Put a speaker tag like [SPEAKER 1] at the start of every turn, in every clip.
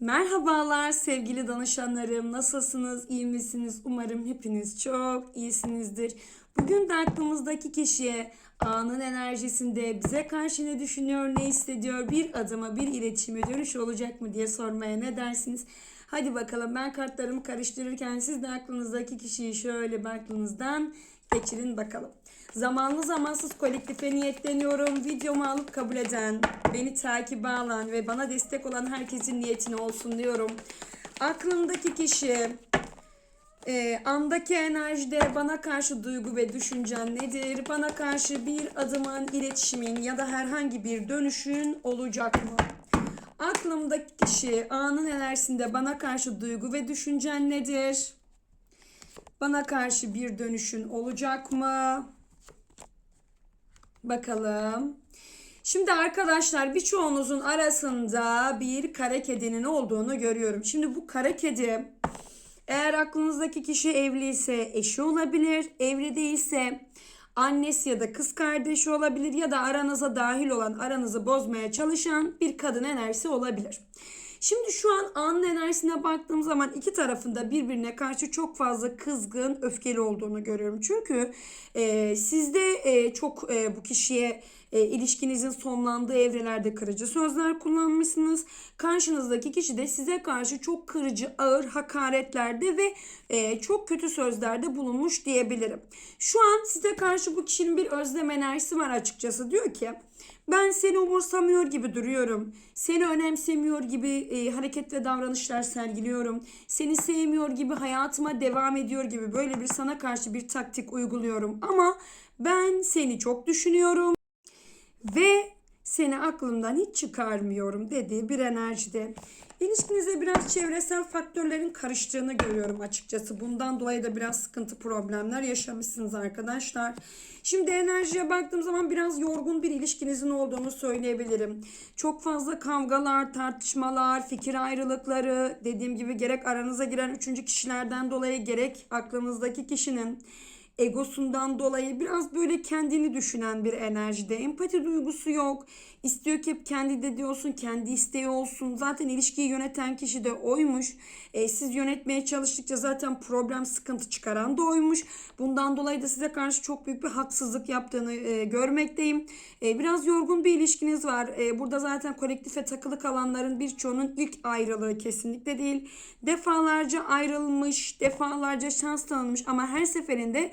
[SPEAKER 1] Merhabalar sevgili danışanlarım. Nasılsınız? İyi misiniz? Umarım hepiniz çok iyisinizdir. Bugün de aklımızdaki kişiye anın enerjisinde bize karşı ne düşünüyor, ne hissediyor, bir adıma, bir iletişime dönüş olacak mı diye sormaya ne dersiniz? Hadi bakalım ben kartlarımı karıştırırken siz de aklınızdaki kişiyi şöyle aklınızdan geçirin bakalım. Zamanlı zamansız kolektife niyetleniyorum. Videomu alıp kabul eden, beni takibe alan ve bana destek olan herkesin niyetine olsun diyorum. Aklımdaki kişi e, andaki enerjide bana karşı duygu ve düşüncen nedir? Bana karşı bir adımın, iletişimin ya da herhangi bir dönüşün olacak mı? Aklımdaki kişi anın enerjisinde bana karşı duygu ve düşüncen nedir? Bana karşı bir dönüşün olacak mı? Bakalım. Şimdi arkadaşlar birçoğunuzun arasında bir kara kedinin olduğunu görüyorum. Şimdi bu kara kedi eğer aklınızdaki kişi evliyse eşi olabilir. Evli değilse annesi ya da kız kardeşi olabilir ya da aranıza dahil olan aranızı bozmaya çalışan bir kadın enerjisi olabilir. Şimdi şu an anın enerjisine baktığım zaman iki tarafında birbirine karşı çok fazla kızgın, öfkeli olduğunu görüyorum. Çünkü e, sizde e, çok e, bu kişiye e, ilişkinizin sonlandığı evrelerde kırıcı sözler kullanmışsınız. Karşınızdaki kişi de size karşı çok kırıcı, ağır hakaretlerde ve e, çok kötü sözlerde bulunmuş diyebilirim. Şu an size karşı bu kişinin bir özlem enerjisi var açıkçası. Diyor ki ben seni umursamıyor gibi duruyorum. Seni önemsemiyor gibi e, hareket ve davranışlar sergiliyorum. Seni sevmiyor gibi hayatıma devam ediyor gibi böyle bir sana karşı bir taktik uyguluyorum. Ama ben seni çok düşünüyorum ve seni aklımdan hiç çıkarmıyorum dediği bir enerjide. İlişkinize biraz çevresel faktörlerin karıştığını görüyorum açıkçası. Bundan dolayı da biraz sıkıntı problemler yaşamışsınız arkadaşlar. Şimdi enerjiye baktığım zaman biraz yorgun bir ilişkinizin olduğunu söyleyebilirim. Çok fazla kavgalar, tartışmalar, fikir ayrılıkları, dediğim gibi gerek aranıza giren üçüncü kişilerden dolayı gerek aklınızdaki kişinin egosundan dolayı biraz böyle kendini düşünen bir enerjide. Empati duygusu yok. İstiyor ki hep kendi de diyorsun, kendi isteği olsun. Zaten ilişkiyi yöneten kişi de oymuş. E, siz yönetmeye çalıştıkça zaten problem, sıkıntı çıkaran da oymuş. Bundan dolayı da size karşı çok büyük bir haksızlık yaptığını e, görmekteyim. E, biraz yorgun bir ilişkiniz var. E, burada zaten kolektife takılı kalanların birçoğunun ilk ayrılığı kesinlikle değil. Defalarca ayrılmış, defalarca şans tanınmış ama her seferinde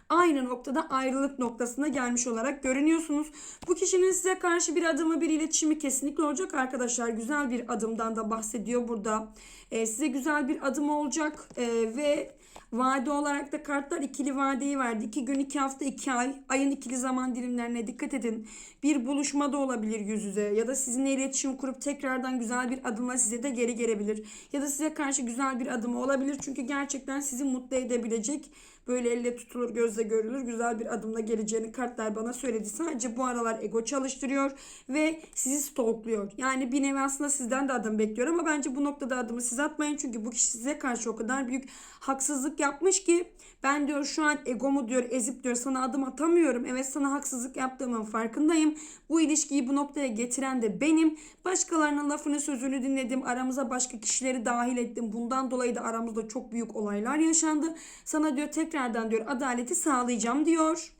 [SPEAKER 1] aynı noktada ayrılık noktasına gelmiş olarak görünüyorsunuz. Bu kişinin size karşı bir adımı bir iletişimi kesinlikle olacak arkadaşlar. Güzel bir adımdan da bahsediyor burada. Ee, size güzel bir adım olacak ee, ve Vade olarak da kartlar ikili vadeyi verdi. İki gün, iki hafta, iki ay. Ayın ikili zaman dilimlerine dikkat edin. Bir buluşma da olabilir yüz yüze. Ya da sizinle iletişim kurup tekrardan güzel bir adımla size de geri gelebilir. Ya da size karşı güzel bir adım olabilir. Çünkü gerçekten sizi mutlu edebilecek böyle elle tutulur gözle görülür güzel bir adımla geleceğini kartlar bana söyledi. Sadece bu aralar ego çalıştırıyor ve sizi stalkluyor. Yani bir nevi aslında sizden de adım bekliyor ama bence bu noktada adımı siz atmayın. Çünkü bu kişi size karşı o kadar büyük haksızlık yapmış ki ben diyor şu an egomu diyor ezip diyor sana adım atamıyorum. Evet sana haksızlık yaptığımın farkındayım. Bu ilişkiyi bu noktaya getiren de benim. Başkalarının lafını sözünü dinledim. Aramıza başka kişileri dahil ettim. Bundan dolayı da aramızda çok büyük olaylar yaşandı. Sana diyor tekrardan diyor adaleti sağlayacağım diyor.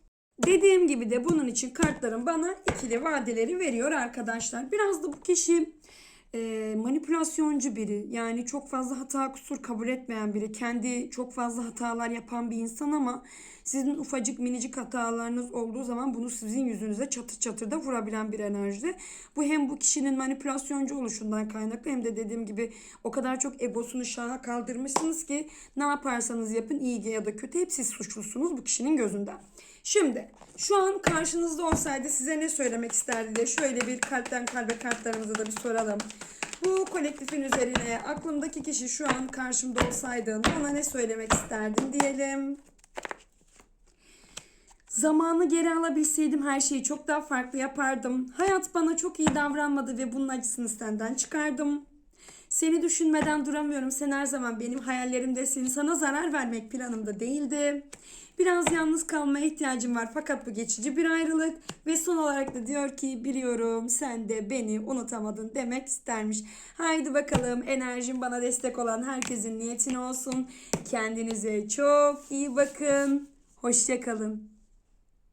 [SPEAKER 1] Dediğim gibi de bunun için kartlarım bana ikili vadeleri veriyor arkadaşlar. Biraz da bu kişi e, manipülasyoncu biri. Yani çok fazla hata kusur kabul etmeyen biri. Kendi çok fazla hatalar yapan bir insan ama sizin ufacık minicik hatalarınız olduğu zaman bunu sizin yüzünüze çatır çatır da vurabilen bir enerji. Bu hem bu kişinin manipülasyoncu oluşundan kaynaklı hem de dediğim gibi o kadar çok egosunu şaha kaldırmışsınız ki ne yaparsanız yapın iyi ya da kötü hep siz suçlusunuz bu kişinin gözünden. Şimdi şu an karşınızda olsaydı size ne söylemek isterdi diye şöyle bir kalpten kalbe kartlarımıza da bir soralım. Bu kolektifin üzerine aklımdaki kişi şu an karşımda olsaydı ona ne söylemek isterdin diyelim. Zamanı geri alabilseydim her şeyi çok daha farklı yapardım. Hayat bana çok iyi davranmadı ve bunun acısını senden çıkardım. Seni düşünmeden duramıyorum. Sen her zaman benim hayallerimdesin. Sana zarar vermek planımda değildi. Biraz yalnız kalmaya ihtiyacım var fakat bu geçici bir ayrılık ve son olarak da diyor ki biliyorum sen de beni unutamadın demek istermiş. Haydi bakalım enerjim bana destek olan herkesin niyetine olsun. Kendinize çok iyi bakın. Hoşçakalın.